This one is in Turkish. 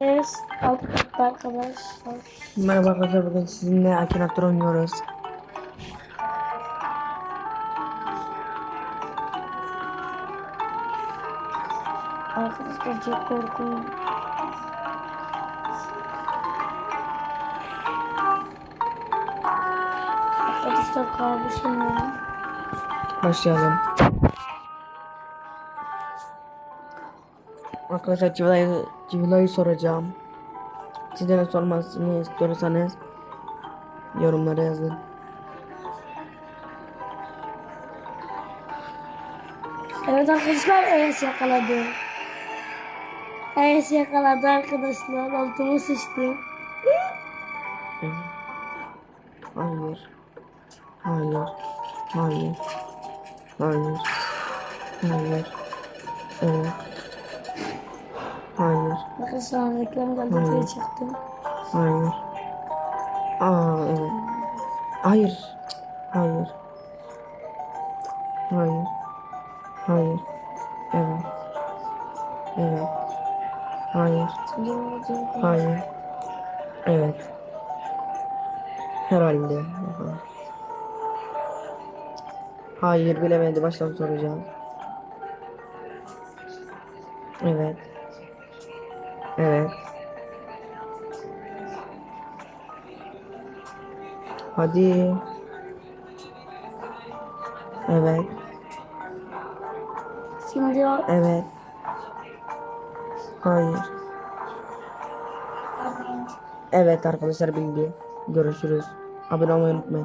Evet, arkadaşlar. Merhaba arkadaşlar bugün sizinle Akinator oynuyoruz. Arkadaşlar çok korkuyorum. Arkadaşlar kabus oynuyorum. Başlayalım. Arkadaşlar Civila'yı Civila'yı soracağım. Siz de sormasını istiyorsanız yorumlara yazın. Evet arkadaşlar Enes yakaladı. Enes yakaladı arkadaşlar. Altıma sıçtı. Hayır. Hayır. Hayır. Hayır. Hayır. Evet. Hayır. Arkadaşlar reklam geldi Hayır. diye çıktım. Hayır. Aa evet. Hayır. Hayır. Hayır. Hayır. Evet. Evet. Hayır. Hayır. Evet. Herhalde. Hayır bilemedi. Baştan soracağım. Evet. Evet. Hadi. Evet. Şimdi o Evet. Hayır. Evet arkadaşlar bildi. Görüşürüz. Abone olmayı unutmayın.